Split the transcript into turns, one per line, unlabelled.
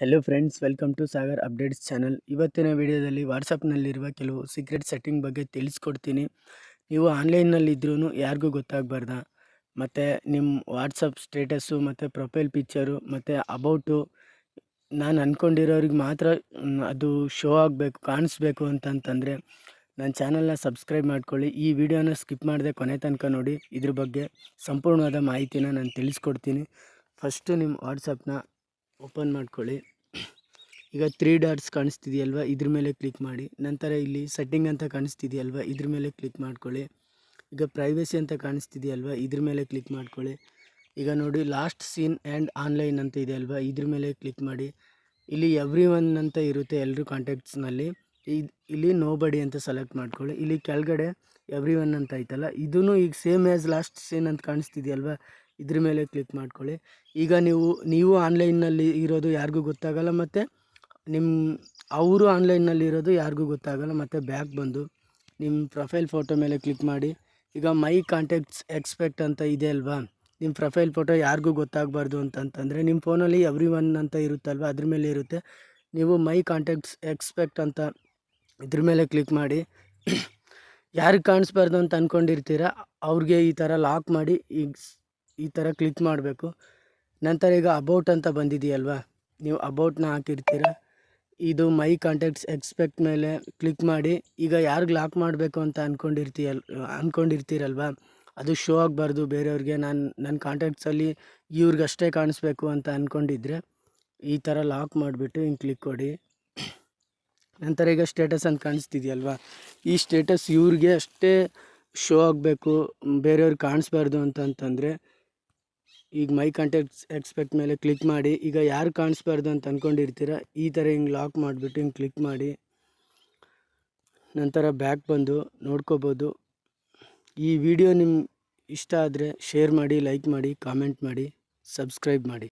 Hello friends welcome to Sagar updates channel ಇವತ್ತಿನ ವಿಡಿಯೋದಲ್ಲಿ ವಾಟ್ಸಪ್ನಲ್ಲಿರುವ ಕೆಲವು ಸೀಕ್ರೆಟ್ ಸೆಟ್ಟಿಂಗ್ ಬಗ್ಗೆ ತಿಳಿಸ್ಕೊಡ್ತೀನಿ. ನೀವು ಆನ್ಲೈನ್ನಲ್ಲಿದ್ರೂ ಯಾರಿಗೂ ಗೊತ್ತಾಗಬಾರ್ದ. ಮತ್ತು ನಿಮ್ಮ ವಾಟ್ಸಪ್ ಸ್ಟೇಟಸ್ಸು ಮತ್ತು ಪ್ರೊಫೈಲ್ ಪಿಕ್ಚರು ಮತ್ತು ಅಬೌಟು ನಾನು ಅಂದ್ಕೊಂಡಿರೋರಿಗೆ ಮಾತ್ರ ಅದು ಶೋ ಆಗಬೇಕು, ಕಾಣಿಸ್ಬೇಕು ಅಂತಂತಂದರೆ ನನ್ನ ಚಾನಲ್ನ ಸಬ್ಸ್ಕ್ರೈಬ್ ಮಾಡ್ಕೊಳ್ಳಿ. ಈ ವಿಡಿಯೋನ ಸ್ಕಿಪ್ ಮಾಡದೆ ಕೊನೆ ತನಕ ನೋಡಿ. ಇದ್ರ ಬಗ್ಗೆ ಸಂಪೂರ್ಣವಾದ ಮಾಹಿತಿನ ನಾನು ತಿಳಿಸ್ಕೊಡ್ತೀನಿ. ಫಸ್ಟು ನಿಮ್ಮ ವಾಟ್ಸಪ್ನ ಓಪನ್ ಮಾಡ್ಕೊಳ್ಳಿ. ಈಗ ತ್ರೀ ಡಾಟ್ಸ್ ಕಾಣಿಸ್ತಿದೆಯಲ್ವ? ಇದ್ರ ಮೇಲೆ ಕ್ಲಿಕ್ ಮಾಡಿ. ನಂತರ ಇಲ್ಲಿ ಸೆಟ್ಟಿಂಗ್ ಅಂತ ಕಾಣಿಸ್ತಿದೆಯಲ್ವ? ಇದ್ರ ಮೇಲೆ ಕ್ಲಿಕ್ ಮಾಡ್ಕೊಳ್ಳಿ. ಈಗ ಪ್ರೈವಸಿ ಅಂತ ಕಾಣಿಸ್ತಿದೆಯಲ್ವ? ಇದ್ರ ಮೇಲೆ ಕ್ಲಿಕ್ ಮಾಡ್ಕೊಳ್ಳಿ. ಈಗ ನೋಡಿ ಲಾಸ್ಟ್ ಸೀನ್ ಆ್ಯಂಡ್ ಆನ್ಲೈನ್ ಅಂತ ಇದೆ ಅಲ್ವಾ ಇದ್ರ ಮೇಲೆ ಕ್ಲಿಕ್ ಮಾಡಿ. ಇಲ್ಲಿ ಎವ್ರಿ ಒನ್ ಅಂತ ಇರುತ್ತೆ ಎಲ್ಲರೂ ಕಾಂಟ್ಯಾಕ್ಟ್ಸ್ನಲ್ಲಿ ಇಲ್ಲಿ ನೋ ಬಡಿ ಅಂತ ಸೆಲೆಕ್ಟ್ ಮಾಡ್ಕೊಳ್ಳಿ. ಇಲ್ಲಿ ಕೆಳಗಡೆ ಎವ್ರಿ ಒನ್ ಅಂತ ಐತಲ್ಲ? ಇದೂ ಈಗ ಸೇಮ್ ಆ್ಯಸ್ ಲಾಸ್ಟ್ ಸೀನ್ ಅಂತ ಕಾಣಿಸ್ತಿದೆಯಲ್ವಾ? ಇದ್ರ ಮೇಲೆ ಕ್ಲಿಕ್ ಮಾಡ್ಕೊಳ್ಳಿ. ಈಗ ನೀವು ನೀವು ಆನ್ಲೈನ್ನಲ್ಲಿ ಇರೋದು ಯಾರಿಗೂ ಗೊತ್ತಾಗಲ್ಲ ಮತ್ತು ನಿಮ್ಮ ಅವರು ಆನ್ಲೈನ್ನಲ್ಲಿ ಇರೋದು ಯಾರಿಗೂ ಗೊತ್ತಾಗಲ್ಲ ಮತ್ತು ಬ್ಯಾಕ್ ಬಂದು ನಿಮ್ಮ ಪ್ರೊಫೈಲ್ ಫೋಟೋ ಮೇಲೆ ಕ್ಲಿಕ್ ಮಾಡಿ. ಈಗ ಮೈ ಕಾಂಟ್ಯಾಕ್ಟ್ಸ್ ಎಕ್ಸ್ಪೆಕ್ಟ್ ಅಂತ ಇದೆ ಅಲ್ವಾ? ನಿಮ್ಮ ಪ್ರೊಫೈಲ್ ಫೋಟೋ ಯಾರಿಗೂ ಗೊತ್ತಾಗಬಾರ್ದು ಅಂತಂತಂದರೆ ನಿಮ್ಮ ಫೋನಲ್ಲಿ ಎವ್ರಿ ಒನ್ ಅಂತ ಇರುತ್ತಲ್ವ? ಅದ್ರ ಮೇಲೆ ಇರುತ್ತೆ. ನೀವು ಮೈ ಕಾಂಟ್ಯಾಕ್ಟ್ಸ್ ಎಕ್ಸ್ಪೆಕ್ಟ್ ಅಂತ ಇದ್ರ ಮೇಲೆ ಕ್ಲಿಕ್ ಮಾಡಿ. ಯಾರಿಗೆ ಕಾಣಿಸ್ಬಾರ್ದು ಅಂತ ಅಂದ್ಕೊಂಡಿರ್ತೀರ ಅವ್ರಿಗೆ ಈ ಥರ ಲಾಕ್ ಮಾಡಿ. ಈಗ ಈ ಥರ ಕ್ಲಿಕ್ ಮಾಡಬೇಕು. ನಂತರ ಈಗ ಅಬೌಟ್ ಅಂತ ಬಂದಿದೆಯಲ್ವಾ? ನೀವು ಅಬೌಟ್ನ ಹಾಕಿರ್ತೀರ? ಇದು ಮೈ ಕಾಂಟ್ಯಾಕ್ಟ್ಸ್ ಎಕ್ಸ್ಪೆಕ್ಟ್ ಮೇಲೆ ಕ್ಲಿಕ್ ಮಾಡಿ, ಈಗ ಯಾರಿಗೆ ಲಾಕ್ ಮಾಡಬೇಕು ಅಂತ ಅಂದ್ಕೊಂಡಿರ್ತೀಯಲ್ ಅಂದ್ಕೊಂಡಿರ್ತೀರಲ್ವ ಅದು ಶೋ ಆಗಬಾರ್ದು ಬೇರೆಯವ್ರಿಗೆ. ನಾನು ನನ್ನ ಕಾಂಟ್ಯಾಕ್ಟ್ಸಲ್ಲಿ ಇವ್ರಿಗಷ್ಟೇ ಕಾಣಿಸ್ಬೇಕು ಅಂತ ಅಂದ್ಕೊಂಡಿದ್ರೆ ಈ ಥರ ಲಾಕ್ ಮಾಡಿಬಿಟ್ಟು ಹಿಂಗೆ ಕ್ಲಿಕ್ ಕೊಡಿ. ನಂತರ ಈಗ ಸ್ಟೇಟಸ್ ಅಂತ ಕಾಣಿಸ್ತಿದೆಯಲ್ವಾ? ಈ ಸ್ಟೇಟಸ್ ಇವ್ರಿಗೆ ಅಷ್ಟೇ ಶೋ ಆಗಬೇಕು ಬೇರೆಯವ್ರಿಗೆ ಕಾಣಿಸ್ಬಾರ್ದು ಅಂತಂತಂದರೆ ಈಗ ಮೈ ಕಾಂಟ್ಯಾಕ್ಟ್ ಎಕ್ಸ್ಪೆಕ್ಟ್ ಮೇಲೆ ಕ್ಲಿಕ್ ಮಾಡಿ, ಈಗ ಯಾರು ಕಾಣಿಸ್ಬಾರ್ದು ಅಂತ ಅಂದ್ಕೊಂಡಿರ್ತೀರ ಈ ಥರ ಹಿಂಗೆ ಲಾಕ್ ಮಾಡಿಬಿಟ್ಟು ಹಿಂಗೆ ಕ್ಲಿಕ್ ಮಾಡಿ. ನಂತರ ಬ್ಯಾಕ್ ಬಂದು ನೋಡ್ಕೋಬೋದು. ಈ ವಿಡಿಯೋ ನಿಮ್ಮ ಇಷ್ಟ ಆದರೆ ಶೇರ್ ಮಾಡಿ ಲೈಕ್ ಮಾಡಿ ಕಾಮೆಂಟ್ ಮಾಡಿ ಸಬ್ಸ್ಕ್ರೈಬ್ ಮಾಡಿ.